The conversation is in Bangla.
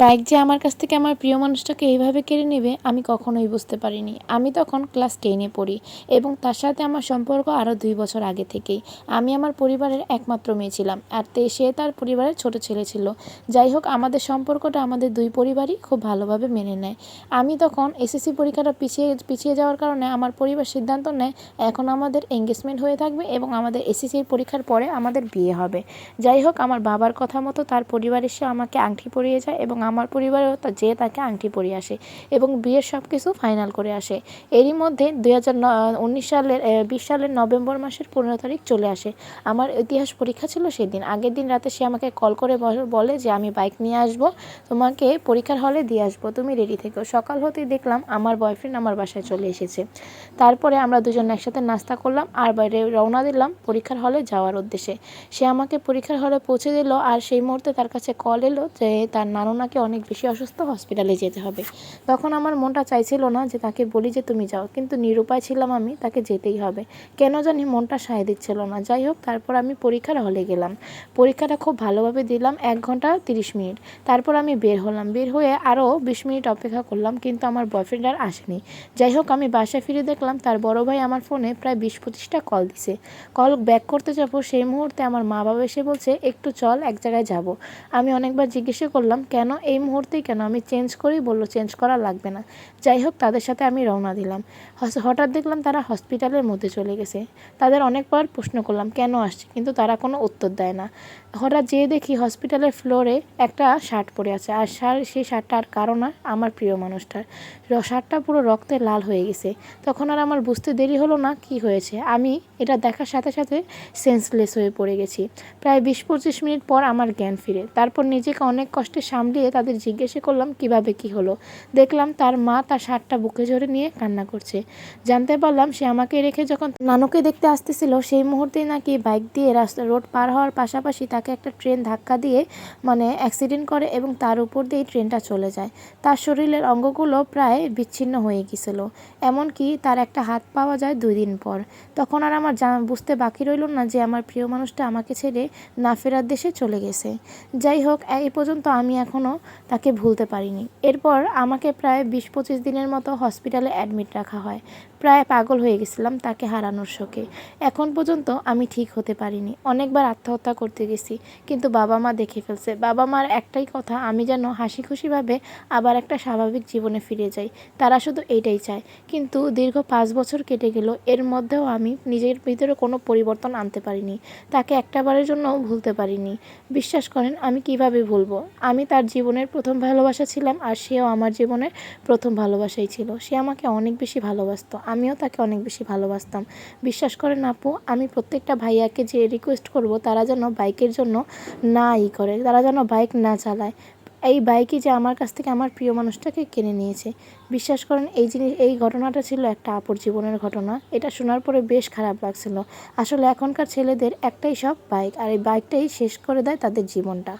বাইক যে আমার কাছ থেকে আমার প্রিয় মানুষটাকে এইভাবে কেড়ে নেবে, আমি কখনোই বুঝতে পারিনি। আমি তখন ক্লাস টেনে পড়ি এবং তার সাথে আমার সম্পর্ক আরও দুই বছর আগে থেকেই। আমি আমার পরিবারের একমাত্র মেয়ে ছিলাম, আর তে সে তার পরিবারের ছোট ছেলে ছিল। যাই হোক, আমাদের সম্পর্কটা আমাদের দুই পরিবারই খুব ভালোভাবে মেনে নেয়। আমি তখন এসএসসি পরীক্ষাটা পিছিয়ে পিছিয়ে যাওয়ার কারণে আমার পরিবার সিদ্ধান্ত নেয়, এখন আমাদের এঙ্গেজমেন্ট হয়ে থাকবে এবং আমাদের এসএসসির পরীক্ষার পরে আমাদের বিয়ে হবে। যাই হোক, আমার বাবার কথা মতো তার পরিবার এসে আমাকে আংটি পরিয়ে যায় এবং আমার পরিবারেও যে তাকে আংটি পরিয়ে আসে এবং বিয়ের সব কিছু ফাইনাল করে আসে। এরই মধ্যে দুই হাজার উনিশ সালের বিশ সালের নভেম্বর মাসের পনেরো তারিখ চলে আসে। আমার ইতিহাস পরীক্ষা ছিল সেদিন। আগের দিন রাতে সে আমাকে কল করে বলে যে, আমি বাইক নিয়ে আসব, তোমাকে পরীক্ষার হলে দিয়ে আসব, তুমি রেডি থেকো। সকাল হতেই দেখলাম আমার বয়ফ্রেন্ড আমার বাসায় চলে এসেছে। তারপরে আমরা দুজন একসাথে নাস্তা করলাম, আর বাইরে রওনা দিলাম পরীক্ষার হলে যাওয়ার উদ্দেশ্যে। সে আমাকে পরীক্ষার হলে পৌঁছে দিল, আর সেই মুহূর্তে তার কাছে কল এলো যে, তার নানু নাকি অনেক বেশি অসুস্থ হসপিটালে যেতে হবে। তখন আমার মনটা চাইছিল না যে তাকে বলি যে তুমি যাও, কিন্তু নিরুপায় ছিলাম আমি, তাকে যেতেই হবে। কেন জানি মনটা সায় দিচ্ছিল না। যাই হোক, তারপর আমি পরীক্ষার হলে গেলাম। পরীক্ষাটা খুব ভালোভাবে দিলাম, এক ঘণ্টা তিরিশ মিনিট। তারপর আমি বের হলাম। বের হয়ে আরও বিশ মিনিট অপেক্ষা করলাম, কিন্তু আমার বয়ফ্রেন্ড আর আসেনি। যাই হোক, আমি বাসায় ফিরে দেখলাম, তার বড় ভাই আমার ফোনে প্রায় বিশ পঁচিশটা কল দিছে। কল ব্যাক করতে যাব, সেই মুহূর্তে আমার মা বাবা এসে বলছে, একটু চল, এক জায়গায় যাব। আমি অনেকবার জিজ্ঞেস করলাম, কেন এই মুহূর্তেই কেন আমি চেঞ্জ করি বলল চেঞ্জ করা লাগবে না। যাই হোক, তাদের সাথে আমি রওনা দিলাম। হঠাৎ দেখলাম তারা হসপিটালের মধ্যে চলে গেছে। তাদের অনেকবার প্রশ্ন করলাম, কেন আসছে? কিন্তু তারা কোনো উত্তর দেয় না। হঠাৎ যেয়ে দেখি হসপিটালের ফ্লোরে একটা শার্ট পরে আছে। আর সেই শার্টটার কারণ আর আমার প্রিয় মানুষটার। শার্টটা পুরো রক্তে লাল হয়ে গেছে। তখন আর আমার বুঝতে দেরি হলো না কি হয়েছে। আমি এটা দেখার সাথে সাথে সেন্সলেস হয়ে পড়ে গেছি। প্রায় বিশ পঁচিশ মিনিট পর আমার জ্ঞান ফিরে। তারপর নিজেকে অনেক কষ্টে সামলিয়ে তাদের জিজ্ঞেসে করলাম, কীভাবে কি হলো? দেখলাম তার মা তার শার্টটা বুকে ঝরে নিয়ে কান্না করছে। জানতে পারলাম সে আমাকে রেখে যখন নানুকে দেখতে আসতেছিল, সেই মুহূর্তেই নাকি বাইক দিয়ে রাস্তা, রোড পার হওয়ার পাশাপাশি তাকে একটা ট্রেন ধাক্কা দিয়ে মানে অ্যাক্সিডেন্ট করে এবং তার উপর দিয়েই ট্রেনটা চলে যায়। তার শরীরের অঙ্গগুলো প্রায় বিচ্ছিন্ন হয়ে গেছিল। এমনকি তার একটা হাত পাওয়া যায় দুই দিন পর। তখন আর আমার বুঝতে বাকি রইল না যে আমার প্রিয় মানুষটা আমাকে ছেড়ে না ফেরার দেশে চলে গেছে। যাই হোক, এই পর্যন্ত আমি এখনও তাকে ভুলতে পারিনি। এরপর আমাকে প্রায় বিশ পঁচিশ দিনের মতো হসপিটালে অ্যাডমিট রাখা হয়। প্রায় পাগল হয়ে গেছিলাম তাকে হারানোর শোকে। এখন পর্যন্ত আমি ঠিক হতে পারিনি। অনেকবার আত্মহত্যা করতে গেছি, কিন্তু বাবা মা দেখে ফেলছে। বাবা মার একটাই কথা, আমি যেন হাসি খুশিভাবে আবার একটা স্বাভাবিক জীবনে ফিরে যাই। তারা শুধু এইটাই চায়। কিন্তু দীর্ঘ পাঁচ বছর কেটে গেল, এর মধ্যেও আমি নিজের ভিতরে কোনো পরিবর্তন আনতে পারিনি। তাকে একটাবারের জন্য ভুলতে পারিনি। বিশ্বাস করেন, আমি কীভাবে ভুলবো? আমি তার জীবনের প্রথম ভালোবাসা ছিলাম, আর সেও আমার জীবনের প্রথম ভালোবাসাই ছিল। সে আমাকে অনেক বেশি ভালোবাসতো। আমিও তাকে অনেক বেশি ভালোবাসতাম। বিশ্বাস করেন আপু, আমি প্রত্যেকটা ভাইয়াকে যে রিকোয়েস্ট করব, তারা যেন বাইকের জন্য না ই করে, তারা যেন বাইক না চালায়। এই বাইকই যে আমার কাছ থেকে আমার প্রিয় মানুষটাকে কিনে নিয়েছে। বিশ্বাস করেন, এই জিনিস, এই ঘটনাটা ছিল একটা আপুর জীবনের ঘটনা। এটা শোনার পরে বেশ খারাপ লাগছিল। আসলে এখনকার ছেলেদের একটাই সব বাইক, আর এই বাইকটাই শেষ করে দেয় তাদের জীবনটা।